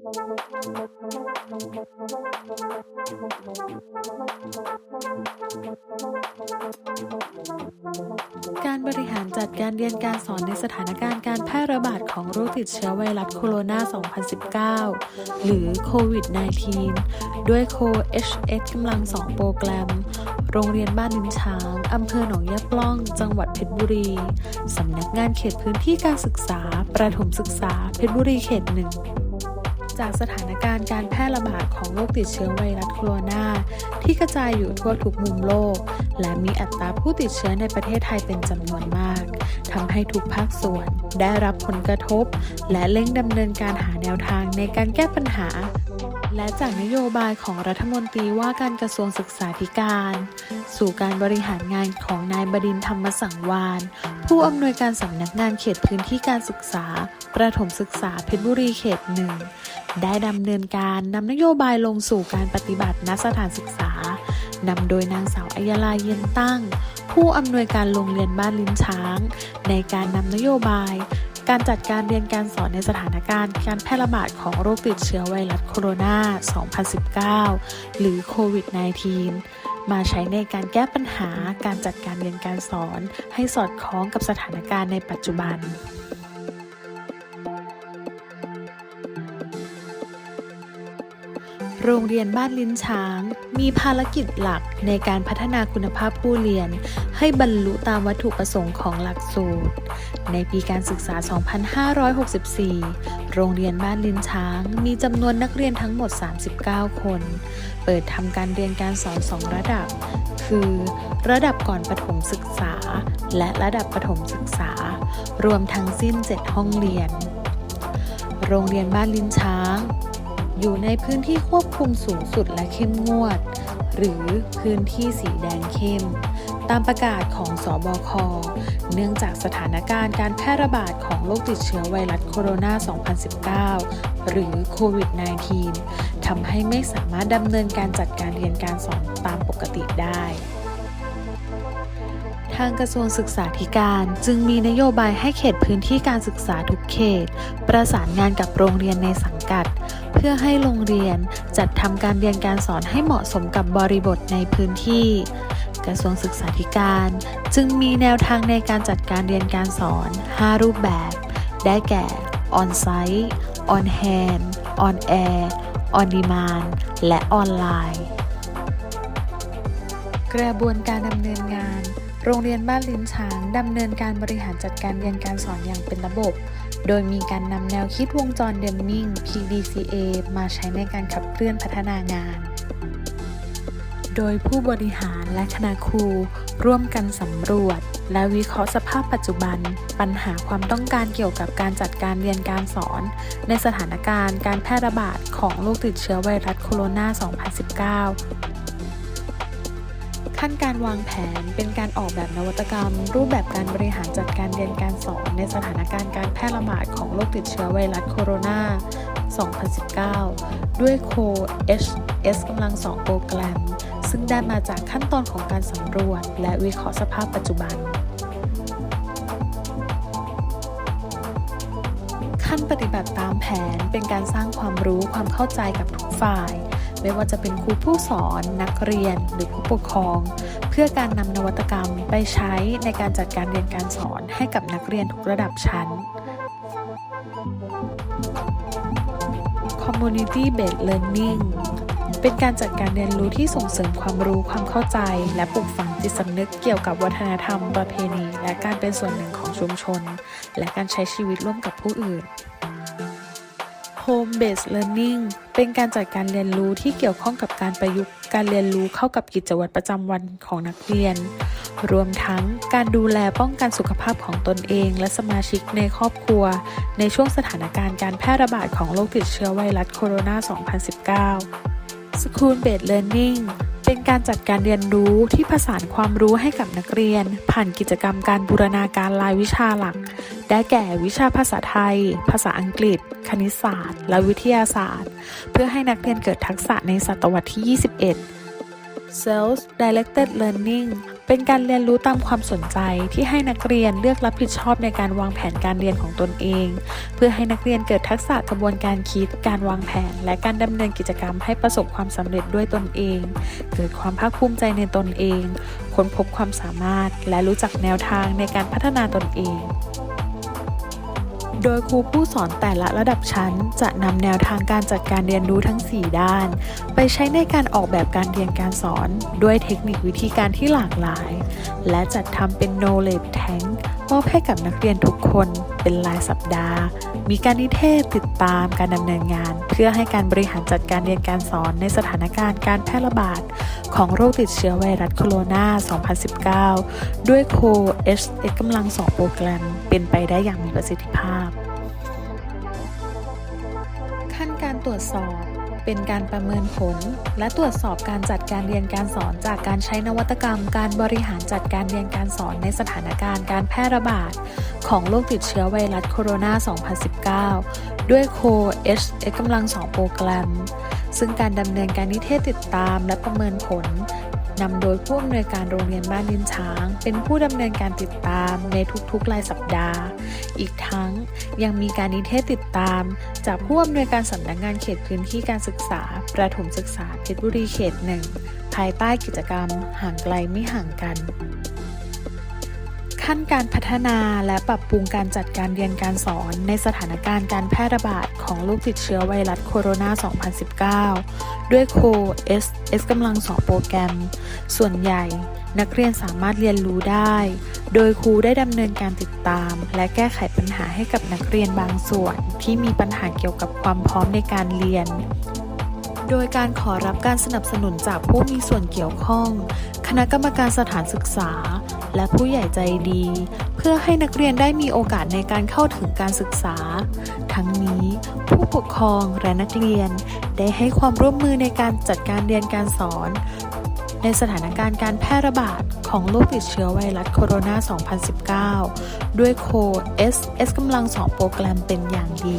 การบริหารจัดการเรียนการสอนในสถานการณ์การแพร่ระบาดของโรคติดเชื้อไวรัสโคโรนา 2019 หรือโควิด -19 ด้วยโค HS กำลังสองโปรแกรม โรงเรียนบ้านนินช้าง อำเภอหนองยะปล้อง จังหวัดเพชรบุรี สำนักงานเขตพื้นที่การศึกษา ประถมศึกษา เพชรบุรีเขตหนึ่ง จากสถานการณ์การแพร่ระบาดของโรคติดเชื้อไวรัสโคโรนาที่กระจายอยู่ทั่วทุกมุมโลก และมีอัตราผู้ติดเชื้อในประเทศไทยเป็นจำนวนมากทำให้ทุกภาคส่วนได้รับผลกระทบ และเร่งดำเนินการหาแนวทางในการแก้ปัญหา และจากนโยบายของรัฐมนตรีว่าการกระทรวงศึกษาธิการ สู่การบริหารงานของนายบดินทรธรรมสังวานผู้อำนวยการสำนักงานเขตพื้นที่การศึกษา ประถมศึกษาเพชรบุรีเขตหนึ่ง ได้ดำเนินการนำนโยบายลงสู่การปฏิบัติณสถานศึกษานำโดยนางสาวอัยลาเย็นตั้ง ผู้อำนวยการโรงเรียนบ้านลิ้นช้าง ในการนำนโยบาย การจัดการเรียนการสอนในสถานการณ์การแพร่ระบาดของโรคติดเชื้อไวรัสโคโรนา 2019 หรือโควิด -19 มาใช้ในการแก้ปัญหาการจัดการเรียนการสอนให้สอดคล้องกับสถานการณ์ในปัจจุบัน โรงเรียนบ้านลิ้นช้าง มีภารกิจหลักในการพัฒนาคุณภาพผู้เรียน ให้บรรลุตามวัตถุประสงค์ของหลักสูตร ในปีการศึกษา 2564 โรงเรียนบ้านลิ้นช้าง มีจำนวนนักเรียนทั้งหมด 39 คน เปิดทำการเรียนการสอน 2 ระดับ คือ ระดับก่อนประถมศึกษา และระดับประถมศึกษา รวมทั้งสิ้น 7 ห้องเรียน โรงเรียนบ้านลิ้นช้าง อยู่ในพื้นที่ควบคุมสูงสุดและเข้มงวด หรือพื้นที่สีแดงเข้ม ตามประกาศของสอบคเนื่องจากสถานการณ์การแพร่ระบาดของโรคติดเชื้อไวรัสโคโรนา 2019 หรือโควิด -19 ทำให้ไม่สามารถดำเนินการจัดการเรียนการสอนตามปกติได้ทางกระทรวงศึกษาธิการจึงมีนโยบายให้เขตพื้นที่การศึกษาทุกเขต ประสานงานกับโรงเรียนในสังกัด พื่อให้โรงเรียนจัดทำการเรียนการสอนให้เหมาะสมกับบริบทในพื้นที่ กระทรวงศึกษาธิการ จึงมีแนวทางในการจัดการเรียนการสอน 5 รูปแบบ ได้แก่ On-site On-hand On-air On-demand และออนไลน์ กระบวนการดำเนินงาน โรงเรียนบ้านลิ้นช้างดำเนินการบริหารจัดการเรียนการสอนอย่างเป็นระบบ โดยมีการนำแนวคิดวงจรเดมมิง PDCA มาใช้ในการขับเคลื่อนพัฒนางาน โดยผู้บริหารและคณะครูร่วมกันสำรวจ และวิเคราะห์สภาพปัจจุบัน ปัญหาความต้องการเกี่ยวกับการจัดการเรียนการสอน ในสถานการณ์การแพร่ระบาดของโรคติดเชื้อไวรัสโคโรนา 2019 ขั้นการวางแผนเป็นการออกแบบนวัตกรรม รูปแบบการบริหารจัดการเรียนการสอนในสถานการณ์การแพร่ระบาดของโรคติดเชื้อไวรัสโคโรนา 2019 ด้วยโค HS กำลังสองโปรแกรม ซึ่งได้มาจากขั้นตอนของการสำรวจ และวิเคราะห์สภาพปัจจุบัน ขั้นปฏิบัติตามแผนเป็นการสร้างความรู้ความเข้าใจกับทุกฝ่าย ไม่ว่าจะเป็นครูผู้สอน นักเรียนหรือผู้ปกครอง เพื่อการนำนวัตกรรมไปใช้ในการจัดการเรียนการสอนให้กับนักเรียนทุกระดับชั้น Community Based Learning เป็นการจัดการเรียนรู้ที่ส่งเสริมความรู้ความเข้าใจ และปลูกฝังจิตสำนึกเกี่ยวกับวัฒนธรรม ประเพณี และการเป็นส่วนหนึ่งของชุมชน และการใช้ชีวิตร่วมกับผู้อื่น Home Based Learning เป็นการจัดการเรียนรู้ที่เกี่ยวข้องกับการประยุกต์การเรียนรู้เข้ากับกิจวัตรประจำวันของนักเรียน รวมทั้งการดูแลป้องกันสุขภาพของตนเอง และสมาชิกในครอบครัว ในช่วงสถานการณ์การแพร่ระบาดของโรคติดเชื้อไวรัสโคโรนา 2019 School Based Learning เป็นการจัดการเรียนรู้ที่ผสานความรู้ให้กับนักเรียน ผ่านกิจกรรมการบูรณาการรายวิชาหลัก ได้แก่วิชาภาษาไทย ภาษาอังกฤษ คณิตศาสตร์ และวิทยาศาสตร์ เพื่อให้นักเรียนเกิดทักษะในศตวรรษที่ 21 Self Directed Learning เป็นการเรียนรู้ตามความสนใจที่ให้นักเรียนเลือกรับผิดชอบในการวางแผนการเรียนของตนเอง เพื่อให้นักเรียนเกิดทักษะกระบวนการคิด การวางแผน และการดำเนินกิจกรรมให้ประสบความสำเร็จด้วยตนเอง เกิดความภาคภูมิใจในตนเอง ค้นพบความสามารถ และรู้จักแนวทางในการพัฒนาตนเอง โดยครูผู้สอนแต่ละระดับชั้น จะนำแนวทางการจัดการเรียนรู้ทั้ง 4 ด้าน ไปใช้ในการออกแบบการเรียนการสอน ด้วยเทคนิควิธีการที่หลากหลาย และจัดทำเป็น knowledge tank มอบให้กับนักเรียนทุกคนเป็นรายสัปดาห์ มีการนิเทศติดตามการดำเนินงาน เพื่อให้การบริหารจัดการเรียนการสอนในสถานการณ์การแพร่ระบาด ของโรคติดเชื้อไวรัสโคโรนา 2019 ด้วยโค h x กำลัง2โปรแกรม เป็นไปได้อย่างมีประสิทธิภาพ ขั้นการตรวจสอบ เป็นการประเมินผล และตรวจสอบการจัดการเรียนการสอนจากการใช้นวัตกรรม การบริหารจัดการเรียนการสอนในสถานการณ์การแพร่ระบาด ของโรคติดเชื้อไวรัสโคโรนา 2019 ด้วยโค h x กำลัง2โปรแกรม ซึ่งการดำเนินการนิเทศติดตามและประเมินผล นำโดยผู้อำนวยการโรงเรียนบ้านดินช้าง เป็นผู้ดำเนินการติดตามในทุกๆรายสัปดาห์ อีกทั้งยังมีการนิเทศติดตาม จากผู้อำนวยการสำนักงานเขตพื้นที่การศึกษา ประถมศึกษาเพชรบุรีเขตหนึ่งภายใต้กิจกรรม ห่างไกลไม่ห่างกัน ขั้นการพัฒนาและปรับปรุงการจัดการเรียนการสอน ในสถานการณ์การแพร่ระบาดของโรคติดเชื้อไวรัสโคโรนา 2019 ด้วยโค S S กำลัง2โปรแกรม ส่วนใหญ่นักเรียนสามารถเรียนรู้ได้ โดยครูได้ดำเนินการติดตาม และแก้ไขปัญหาให้กับนักเรียนบางส่วน ที่มีปัญหาเกี่ยวกับความพร้อมในการเรียน โดยการขอรับการสนับสนุนจากผู้มีส่วนเกี่ยวข้อง คณะกรรมการสถานศึกษา และผู้ใหญ่ใจดี เพื่อให้นักเรียนได้มีโอกาสในการเข้าถึงการศึกษา ทั้งนี้ผู้ปกครองและนักเรียนได้ให้ความร่วมมือในการจัดการเรียนการสอน ในสถานการณ์การแพร่ระบาดของโรคติดเชื้อไวรัสโคโรนา 2019 ด้วยโค S S กำลัง2โปรแกรมเป็นอย่างดี